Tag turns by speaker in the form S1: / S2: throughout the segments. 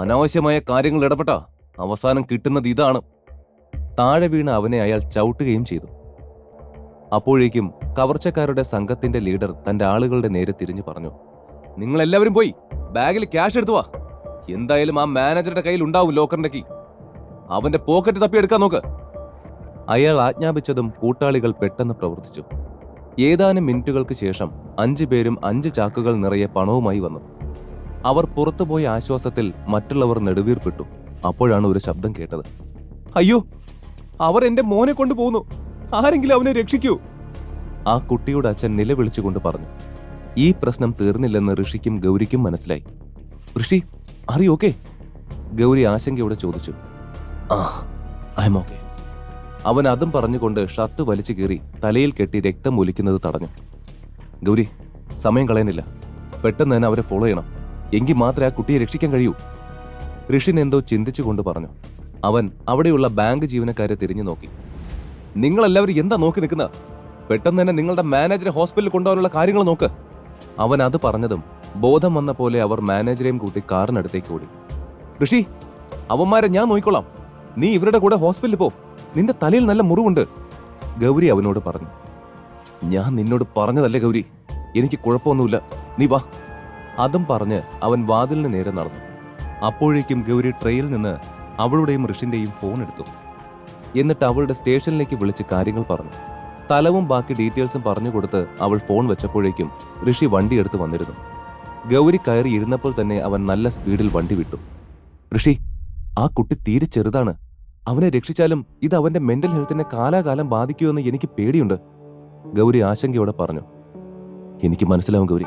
S1: അനാവശ്യമായ കാര്യങ്ങൾ ഇടപെട്ട അവസാനം കിട്ടുന്നത് ഇതാണ്. താഴെ വീണ് അവനെ അയാൾ ചവിട്ടുകയും ചെയ്തു. അപ്പോഴേക്കും കവർച്ചക്കാരുടെ സംഘത്തിന്റെ ലീഡർ തന്റെ ആളുകളുടെ നേരെ തിരിഞ്ഞു പറഞ്ഞു നിങ്ങൾ എല്ലാവരും പോയി ബാഗിൽ ക്യാഷ് എടുത്തു വാ. എന്തായാലും ആ മാനേജറുടെ കയ്യിൽ ഉണ്ടാവും ലോക്കറിന്റെ കീ അവന്റെ പോക്കറ്റ് തപ്പിയെടുക്കാൻ നോക്ക്. അയാൾ ആജ്ഞാപിച്ചതും കൂട്ടാളികൾ പെട്ടെന്ന് പ്രവർത്തിച്ചു. ഏതാനും മിനിറ്റുകൾക്ക് ശേഷം അഞ്ചു പേരും അഞ്ച് ചാക്കുകൾ നിറയെ പണവുമായി വന്നു. അവർ പുറത്തുപോയ ആശ്വാസത്തിൽ മറ്റുള്ളവർ നെടുവീർപ്പെട്ടു. അപ്പോഴാണ് ഒരു ശബ്ദം കേട്ടത്. അയ്യോ അവർ എന്റെ മോനെ കൊണ്ടുപോകുന്നു. ആരെങ്കിലും അവനെ രക്ഷിക്കൂ. ആ കുട്ടിയുടെ അച്ഛൻ നിലവിളിച്ചുകൊണ്ട് പറഞ്ഞു. ഈ പ്രശ്നം തീർന്നില്ലെന്ന് ഋഷിക്കും ഗൗരിക്കും മനസ്സിലായി. ഋഷി അറിയോ ഓക്കെ? ഗൗരി ആശങ്കയോടെ ചോദിച്ചു. ആ ഐ എം ഓക്കെ. അവൻ അതും പറഞ്ഞുകൊണ്ട് ഷർട്ട് വലിച്ചു കീറി തലയിൽ കെട്ടി രക്തം ഒലിക്കുന്നത് തടഞ്ഞു. ഗൗരി സമയം കളയാനില്ല. പെട്ടെന്ന് തന്നെ അവരെ ഫോളോ ചെയ്യണം. എങ്കിൽ മാത്രമേ ആ കുട്ടിയെ രക്ഷിക്കാൻ കഴിയൂ. ഋഷിൻ എന്തോ ചിന്തിച്ചുകൊണ്ട് പറഞ്ഞു. അവൻ അവിടെയുള്ള ബാങ്ക് ജീവനക്കാരെ തിരിഞ്ഞു നോക്കി. നിങ്ങളെല്ലാവരും എന്താ നോക്കി നിൽക്കുന്നത്? പെട്ടെന്ന് തന്നെ നിങ്ങളുടെ മാനേജറെ ഹോസ്പിറ്റലിൽ കൊണ്ടുപോകാനുള്ള കാര്യങ്ങൾ നോക്ക്. അവൻ അത് പറഞ്ഞതും ബോധം വന്ന പോലെ അവർ മാനേജരെയും കൂട്ടി കാറിനടുത്തേക്ക് ഓടി. ഋഷി അവന്മാരെ ഞാൻ നോക്കിക്കൊള്ളാം നീ ഇവരുടെ കൂടെ ഹോസ്പിറ്റലിൽ പോ. നിന്റെ തലയിൽ നല്ല മുറിവുണ്ട്. ഗൗരി അവനോട് പറഞ്ഞു. ഞാൻ നിന്നോട് പറഞ്ഞതല്ലേ ഗൗരി? എനിക്ക് കുഴപ്പമൊന്നുമില്ല. നീ വാ. അതും പറഞ്ഞ് അവൻ വാതിലിന് നേരെ നടന്നു. അപ്പോഴേക്കും ഗൗരി ട്രെയിൽ നിന്ന് അവളുടെയും ഋഷിന്റെയും ഫോൺ എടുത്തു. എന്നിട്ട് അവളുടെ സ്റ്റേഷനിലേക്ക് വിളിച്ച് കാര്യങ്ങൾ പറഞ്ഞു. സ്ഥലവും ബാക്കി ഡീറ്റെയിൽസും പറഞ്ഞു കൊടുത്ത് അവൾ ഫോൺ വെച്ചപ്പോഴേക്കും ഋഷി വണ്ടി എടുത്ത് വന്നിരുന്നു. ഗൗരി കയറി ഇരുന്നപ്പോൾ തന്നെ അവൻ നല്ല സ്പീഡിൽ വണ്ടി വിട്ടു. ഋഷി ആ കുട്ടി തീരെ ചെറുതാണ്. അവനെ രക്ഷിച്ചാലും ഇത് അവന്റെ മെന്റൽ ഹെൽത്തിനെ കാലാകാലം ബാധിക്കുമെന്ന് എനിക്ക് പേടിയുണ്ട് ഗൗരി ആശങ്കയോടെ പറഞ്ഞു. എനിക്ക് മനസ്സിലാവും ഗൗരി.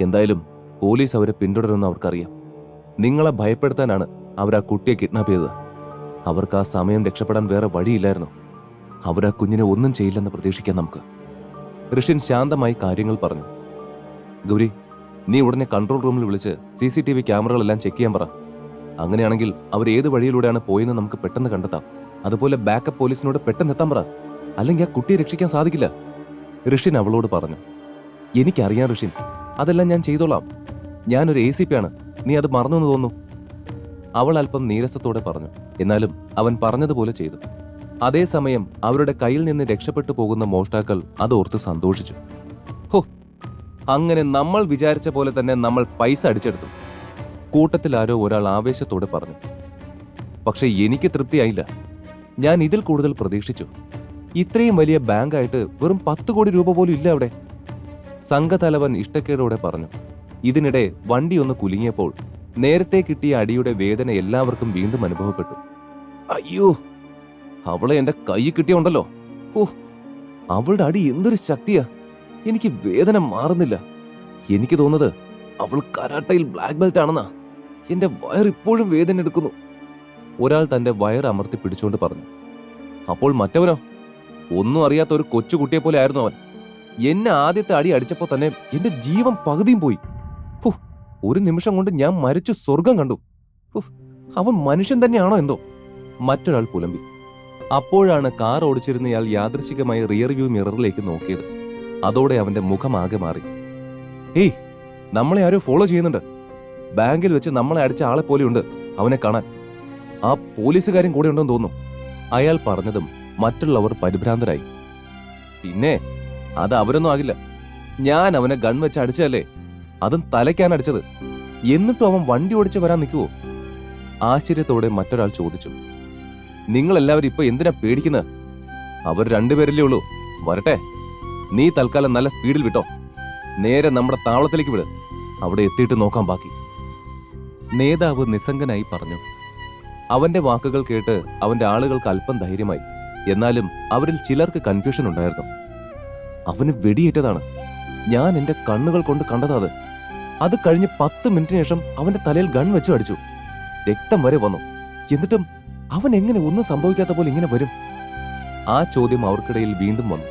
S1: എന്തായാലും പോലീസ് അവരെ പിന്തുടരുമെന്ന് അവർക്കറിയാം. നിങ്ങളെ ഭയപ്പെടുത്താനാണ് അവർ ആ കുട്ടിയെ കിഡ്നാപ്പ് ചെയ്തത്. അവർക്ക് ആ സമയം രക്ഷപ്പെടാൻ വേറെ വഴിയില്ലായിരുന്നു. അവർ ആ കുഞ്ഞിനെ ഒന്നും ചെയ്യില്ലെന്ന് പ്രതീക്ഷിക്കാം നമുക്ക്. ഋഷിൻ ശാന്തമായി കാര്യങ്ങൾ പറഞ്ഞു. ഗൗരി നീ ഉടനെ കൺട്രോൾ റൂമിൽ വിളിച്ച് സി സി ടി വി ക്യാമറകളെല്ലാം ചെക്ക് ചെയ്യാൻ പറ. അങ്ങനെയാണെങ്കിൽ അവർ ഏത് വഴിയിലൂടെയാണ് പോയെന്ന് നമുക്ക് പെട്ടെന്ന് കണ്ടെത്താം. അതുപോലെ ബാക്കപ്പ് പോലീസിനോട് പെട്ടെന്ന് എത്താൻ പറ. അല്ലെങ്കിൽ ആ കുട്ടിയെ രക്ഷിക്കാൻ സാധിക്കില്ല. ഋഷിൻ അവളോട് പറഞ്ഞു. എനിക്കറിയാം ഋഷിൻ. അതെല്ലാം ഞാൻ ചെയ്തോളാം. ഞാനൊരു എ സി പി ആണ്. നീ അത് മറന്നു എന്ന് തോന്നുന്നു? അവൾ അല്പം നീരസത്തോടെ പറഞ്ഞു. എന്നാലും അവൻ പറഞ്ഞതുപോലെ ചെയ്തു. അതേസമയം അവരുടെ കയ്യിൽ നിന്ന് രക്ഷപ്പെട്ടു പോകുന്ന മോഷ്ടാക്കൾ അത് അതോർത്ത് സന്തോഷിച്ചു. ഹോ അങ്ങനെ നമ്മൾ വിചാരിച്ച പോലെ തന്നെ നമ്മൾ പൈസ അടിച്ചെടുത്തു. കൂട്ടത്തിൽ ആരോ ഒരാൾ ആവേശത്തോടെ പറഞ്ഞു. പക്ഷേ എനിക്ക് തൃപ്തിയായില്ല. ഞാൻ ഇതിൽ കൂടുതൽ പ്രതീക്ഷിച്ചു. ഇത്രയും വലിയ ബാങ്കായിട്ട് വെറും പത്ത് കോടി രൂപ പോലും ഇല്ല അവിടെ. സംഘതലവൻ ഇഷ്ടക്കേടോടെ പറഞ്ഞു. ഇതിനിടെ വണ്ടി ഒന്ന് കുലുങ്ങിയപ്പോൾ നേരത്തെ കിട്ടിയ അടിയുടെ വേദന എല്ലാവർക്കും വീണ്ടും അനുഭവപ്പെട്ടു. അയ്യോ അവളെ എന്റെ കൈ കിട്ടിയുണ്ടല്ലോ. ഓ അവളുടെ അടി എന്തൊരു ശക്തിയാ. എനിക്ക് വേദന മാറുന്നില്ല. എനിക്ക് തോന്നുന്നത് അവൾ കരാട്ടയിൽ ബ്ലാക്ക് ബെൽറ്റ് ആണെന്നാ. എന്റെ വയർ ഇപ്പോഴും വേദന എടുക്കുന്നു. ഒരാൾ തന്റെ വയർ അമർത്തി പിടിച്ചുകൊണ്ട് പറഞ്ഞു. അപ്പോൾ മറ്റവനോ? ഒന്നും അറിയാത്ത ഒരു കൊച്ചുകുട്ടിയെ പോലെ ആയിരുന്നു അവൻ. എന്നെ ആദ്യത്തെ അടി അടിച്ചപ്പോ തന്നെ എന്റെ ജീവൻ പകുതിയും പോയി. ഒരു നിമിഷം കൊണ്ട് ഞാൻ മരിച്ചു സ്വർഗം കണ്ടു. അവൻ മനുഷ്യൻ തന്നെയാണോ എന്തോ? മറ്റൊരാൾ പുലമ്പി. അപ്പോഴാണ് കാർ ഓടിച്ചിരുന്നയാൾ യാദൃശികമായി റിയർ വ്യൂ മിററിലേക്ക് നോക്കിയത്. അതോടെ അവന്റെ മുഖം ആകെ മാറി. ഏയ് നമ്മളെ ആരോ ഫോളോ ചെയ്യുന്നുണ്ട്. ബാങ്കിൽ വെച്ച് നമ്മളെ അടിച്ച ആളെ പോലെയുണ്ട് അവനെ കാണാൻ. ആ പോലീസുകാരും കൂടെ ഉണ്ടെന്ന് തോന്നുന്നു അയാൾ പറഞ്ഞതും മറ്റുള്ളവർ പരിഭ്രാന്തരായി. പിന്നെ അത് അവരൊന്നും ആകില്ല. ഞാൻ അവനെ ഗൺ വെച്ച് അടിച്ചതല്ലേ? അതും തലയ്ക്കാണ് അടിച്ചത്. എന്നിട്ടും അവൻ വണ്ടി ഓടിച്ച് വരാൻ നിൽക്കുവോ? ആശ്ചര്യത്തോടെ മറ്റൊരാൾ ചോദിച്ചു. നിങ്ങൾ എല്ലാവരും ഇപ്പൊ എന്തിനാ പേടിക്കുന്നത് അവർ രണ്ടുപേരല്ലേ ഉള്ളൂ. വരട്ടെ. നീ തൽക്കാലം നല്ല സ്പീഡിൽ വിട്ടോ. നേരെ നമ്മുടെ താവളത്തിലേക്ക് വിട്. അവിടെ എത്തിയിട്ട് നോക്കാൻ ബാക്കി. നേതാവ് നിസ്സംഗനായി പറഞ്ഞു. അവന്റെ വാക്കുകൾ കേട്ട് അവന്റെ ആളുകൾക്ക് അല്പം ധൈര്യമായി. എന്നാലും അവരിൽ ചിലർക്ക് കൺഫ്യൂഷൻ ഉണ്ടായിരുന്നു. അവന് വെടിയേറ്റതാണ്. ഞാൻ എന്റെ കണ്ണുകൾ കൊണ്ട് കണ്ടതാ അത് കഴിഞ്ഞ് പത്ത് മിനിറ്റിന് ശേഷം അവന്റെ തലയിൽ ഗൺ വെച്ചു അടിച്ചു. രക്തം വരെ വന്നു. എന്നിട്ടും അവൻ എങ്ങനെ ഒന്നും സംഭവിക്കാത്ത പോലെ ഇങ്ങനെ വരും? ആ ചോദ്യം അവർക്കിടയിൽ വീണ്ടും വന്നു.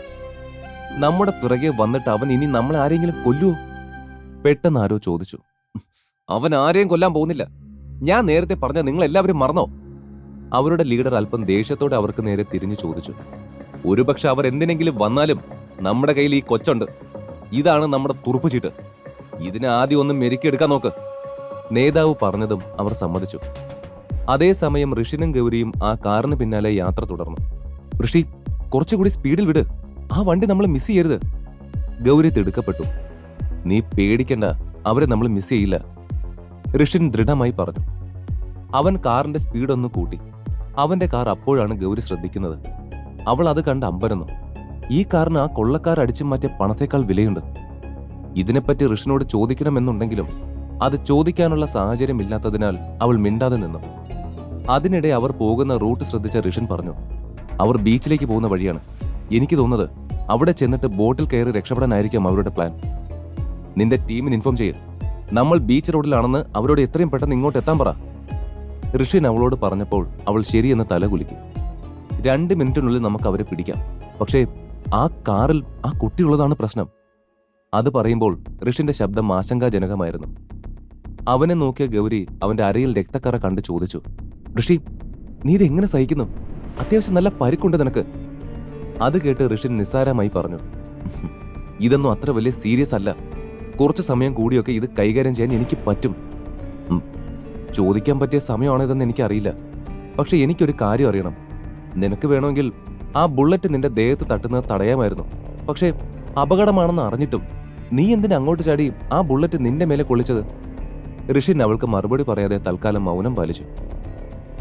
S1: നമ്മുടെ പിറകെ വന്നിട്ട് അവൻ ഇനി നമ്മളെ ആരെങ്കിലും കൊല്ലുവോ? പെട്ടെന്ന് ആരോ ചോദിച്ചു. അവൻ ആരെയും കൊല്ലാൻ പോകുന്നില്ല. ഞാൻ നേരത്തെ പറഞ്ഞ നിങ്ങൾ എല്ലാവരും മറന്നോ? അവരുടെ ലീഡർ അല്പം ദേഷ്യത്തോടെ അവർക്ക് നേരെ തിരിഞ്ഞു ചോദിച്ചു. ഒരുപക്ഷെ അവർ എന്തിനെങ്കിലും വന്നാലും നമ്മുടെ കയ്യിൽ ഈ കൊച്ചുണ്ട്. ഇതാണ് നമ്മുടെ തുറുപ്പ് ചീട്ട് ഇതിനെ ആദ്യം ഒന്ന് മെരുക്കിയെടുക്കാൻ നോക്ക്. നേതാവ് പറഞ്ഞതും അവർ സമ്മതിച്ചു. അതേസമയം ഋഷിനും ഗൗരിയും ആ കാറിന് പിന്നാലെ യാത്ര തുടർന്നു. ഋഷി കുറച്ചുകൂടി സ്പീഡിൽ വിട്. ആ വണ്ടി നമ്മൾ മിസ് ചെയ്യരുത്. ഗൗരി തിടുക്കപ്പെട്ടു. നീ പേടിക്കണ്ട. അവരെ നമ്മൾ മിസ് ചെയ്യില്ല. ഋഷിൻ ദൃഢമായി പറഞ്ഞു. അവൻ കാറിന്റെ സ്പീഡ് ഒന്ന് കൂട്ടി. അവന്റെ കാർ അപ്പോഴാണ് ഗൗരി ശ്രദ്ധിക്കുന്നത്. അവൾ അത് കണ്ട് അമ്പരന്നു. ഈ കാറിന് ആ കൊള്ളക്കാർ അടിച്ചു മാറ്റിയ പണത്തേക്കാൾ വിലയുണ്ട്. ഇതിനെപ്പറ്റി ഋഷിനോട് ചോദിക്കണമെന്നുണ്ടെങ്കിലും അത് ചോദിക്കാനുള്ള സാഹചര്യം സാഹചര്യമില്ലാത്തതിനാൽ അവൾ മിണ്ടാതെ നിന്നു. അതിനിടെ അവർ പോകുന്ന റൂട്ട് ശ്രദ്ധിച്ച ഋഷൻ പറഞ്ഞു അവർ ബീച്ചിലേക്ക് പോകുന്ന വഴിയാണ്. എനിക്ക് തോന്നുന്നത് അവിടെ ചെന്നിട്ട് ബോട്ടിൽ കയറി രക്ഷപ്പെടാനായിരിക്കും അവരുടെ പ്ലാൻ. നിന്റെ ടീമിന് ഇൻഫോം ചെയ്യ്. നമ്മൾ ബീച്ച് റോഡിലാണെന്ന് അവരോട് എത്രയും പെട്ടെന്ന് ഇങ്ങോട്ട് എത്താൻ പറ. ഋഷിൻ അവളോട് പറഞ്ഞപ്പോൾ അവൾ ശരിയെന്ന് തലകുലുക്കി രണ്ട് മിനിറ്റിനുള്ളിൽ നമുക്ക് അവരെ പിടിക്കാം. പക്ഷേ ആ കാറിൽ ആ കുട്ടിയുള്ളതാണ് പ്രശ്നം. അത് പറയുമ്പോൾ ഋഷിന്റെ ശബ്ദം ആശങ്കാജനകമായിരുന്നു. അവനെ നോക്കിയ ഗൗരി അവന്റെ അരയിൽ രക്തക്കറ കണ്ട് ചോദിച്ചു ഋഷി നീ ഇത് എങ്ങനെ സഹിക്കുന്നു? അത്യാവശ്യം നല്ല പരിക്കുണ്ട് നിനക്ക്. അത് കേട്ട് ഋഷി നിസ്സാരമായി പറഞ്ഞു ഇതൊന്നും അത്ര വലിയ സീരിയസ് അല്ല. കുറച്ച് സമയം കൂടിയൊക്കെ ഇത് കൈകാര്യം ചെയ്യാൻ എനിക്ക് പറ്റും. ചോദിക്കാൻ പറ്റിയ സമയമാണിതെന്ന് എനിക്കറിയില്ല. പക്ഷെ എനിക്കൊരു കാര്യം അറിയണം. നിനക്ക് വേണമെങ്കിൽ ആ ബുള്ളറ്റ് നിന്റെ ദേഹത്ത് തട്ടുന്നത് തടയാമായിരുന്നു. പക്ഷേ അപകടമാണെന്ന് അറിഞ്ഞിട്ടും നീ എന്തിനാ അങ്ങോട്ട് ചാടി ആ ബുള്ളറ്റ് നിന്റെ മേലെ കൊള്ളിച്ചത്? ഋഷിൻ അവൾക്ക് മറുപടി പറയാതെ തൽക്കാലം മൗനം പാലിച്ചു.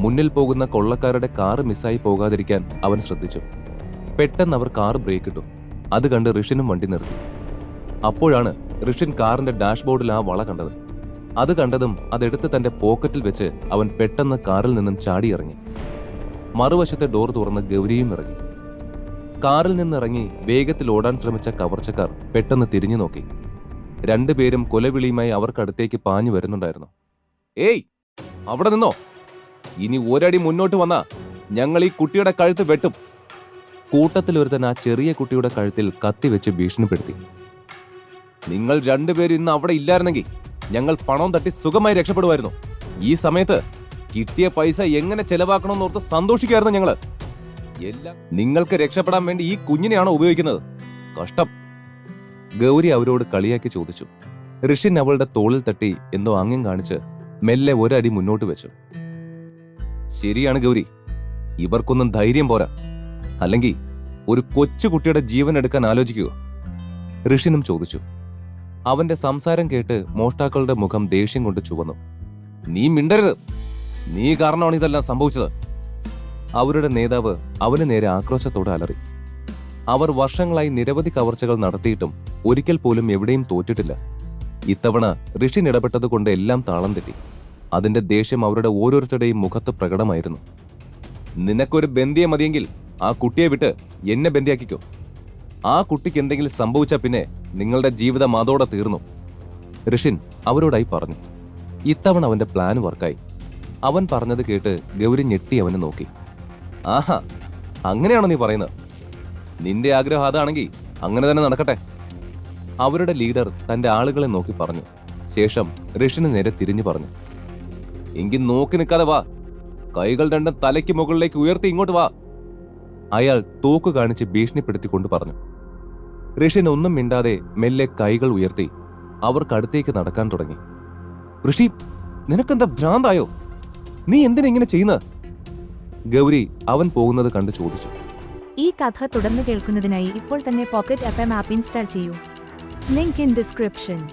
S1: മുന്നിൽ പോകുന്ന കൊള്ളക്കാരുടെ കാറ് മിസ്സായി പോകാതിരിക്കാൻ അവൻ ശ്രദ്ധിച്ചു. പെട്ടെന്ന് അവർ കാർ ബ്രേക്ക് ഇട്ടു. അത് കണ്ട് ഋഷിനും വണ്ടി നിർത്തി. അപ്പോഴാണ് ഋഷിൻ കാറിന്റെ ഡാഷ്ബോർഡിൽ ആ വള കണ്ടത്. അത് കണ്ടതും അതെടുത്ത് തന്റെ പോക്കറ്റിൽ വെച്ച് അവൻ പെട്ടെന്ന് കാറിൽ നിന്നും ചാടിയിറങ്ങി. മറുവശത്തെ ഡോർ തുറന്ന് ഗൗരിയും ഇറങ്ങി. കാറിൽ നിന്നിറങ്ങി വേഗത്തിൽ ഓടാൻ ശ്രമിച്ച കവർച്ചക്കാർ പെട്ടെന്ന് തിരിഞ്ഞു നോക്കി. രണ്ടുപേരും കൊലവിളിയുമായി അവർക്കടുത്തേക്ക് പാഞ്ഞു വരുന്നുണ്ടായിരുന്നു. ഏയ് അവിടെ നിന്നോ? ഇനി ഒരടി മുന്നോട്ട് വന്നാ ഞങ്ങൾ ഈ കുട്ടിയുടെ കഴുത്ത് വെട്ടും. കൂട്ടത്തിൽ ഒരുത്തൻ ആ ചെറിയ കുട്ടിയുടെ കഴുത്തിൽ കത്തി വെച്ച് ഭീഷണിപ്പെടുത്തി. നിങ്ങൾ രണ്ടുപേരും ഇന്ന് അവിടെ ഇല്ലായിരുന്നെങ്കിൽ ഞങ്ങൾ പണം തട്ടി സുഖമായി രക്ഷപ്പെടുമായിരുന്നു. ഈ സമയത്ത് കിട്ടിയ പൈസ എങ്ങനെ ചെലവാക്കണമെന്നോർത്ത് സന്തോഷിക്കായിരുന്നു ഞങ്ങൾ. എല്ലാം നിങ്ങൾക്ക് രക്ഷപ്പെടാൻ വേണ്ടി ഈ കുഞ്ഞിനെയാണോ ഉപയോഗിക്കുന്നത്? കഷ്ടം. ഗൗരി അവരോട് കളിയാക്കി ചോദിച്ചു. ഋഷിൻ അവളുടെ തോളിൽ തട്ടി എന്തോ ആംഗ്യം കാണിച്ച് മെല്ലെ ഒരടി മുന്നോട്ട് വെച്ചു. ശരിയാണ് ഗൗരി. ഇവർക്കൊന്നും ധൈര്യം പോരാ. അല്ലെങ്കിൽ ഒരു കൊച്ചുകുട്ടിയുടെ ജീവൻ എടുക്കാൻ ആലോചിക്കുക ഋഷിനും ചോദിച്ചു. അവന്റെ സംസാരം കേട്ട് മോഷ്ടാക്കളുടെ മുഖം ദേഷ്യം കൊണ്ട് ചുവന്നു. നീ മിണ്ടരുത്. നീ കാരണമാണ് ഇതെല്ലാം സംഭവിച്ചത്. അവരുടെ നേതാവ് അവന് നേരെ ആക്രോശത്തോടെ അലറി. അവർ വർഷങ്ങളായി നിരവധി കവർച്ചകൾ നടത്തിയിട്ടും ഒരിക്കൽ പോലും എവിടെയും തോറ്റിട്ടില്ല. ഇത്തവണ ഋഷിൻ ഇടപെട്ടതുകൊണ്ട് എല്ലാം താളം തെറ്റി. അതിന്റെ ദേഷ്യം അവരുടെ ഓരോരുത്തരുടെയും മുഖത്ത് പ്രകടമായിരുന്നു. നിനക്കൊരു ബന്ധിയെ മതിയെങ്കിൽ ആ കുട്ടിയെ വിട്ട് എന്നെ ബന്ധിയാക്കിക്കോ. ആ കുട്ടിക്ക് എന്തെങ്കിലും സംഭവിച്ചാൽ പിന്നെ നിങ്ങളുടെ ജീവിതം അതോടെ തീർന്നു. ഋഷിൻ അവരോടായി പറഞ്ഞു. ഇത്തവണ അവന്റെ പ്ലാൻ വർക്കായി. അവൻ പറഞ്ഞത് കേട്ട് ഗൗരി ഞെട്ടി അവനെ നോക്കി. ആഹാ അങ്ങനെയാണോ നീ പറയുന്നത്? നിന്റെ ആഗ്രഹം അതാണെങ്കിൽ അങ്ങനെ തന്നെ നടക്കട്ടെ. അവരുടെ ലീഡർ തന്റെ ആളുകളെ നോക്കി പറഞ്ഞു. ശേഷം ഋഷിന് നേരെ തിരിഞ്ഞു പറഞ്ഞു. എങ്കിൽ നോക്കി നിൽക്കാതെ വാ. കൈകൾ രണ്ടും തലയ്ക്ക് മുകളിലേക്ക് ഉയർത്തി ഇങ്ങോട്ട് വാ. അയാൾ തോക്ക് കാണിച്ച് ഭീഷണിപ്പെടുത്തിക്കൊണ്ട് പറഞ്ഞു. ഋഷിൻ ഒന്നും മിണ്ടാതെ മെല്ലെ കൈകൾ ഉയർത്തി അവർക്കടുത്തേക്ക് നടക്കാൻ തുടങ്ങി. ഋഷി നിനക്കെന്താ ഭ്രാന്തായോ? നീ എന്തിനെ ഇങ്ങനെ ചെയ്യുന്നത്? ഗൗരി അവൻ പോകുന്നത് കണ്ട് ചോദിച്ചു.
S2: ഈ കഥ തുടർന്ന് കേൾക്കുന്നതിനായി ഇപ്പോൾ തന്നെ pocket F M app install ചെയ്യൂ. Link in description.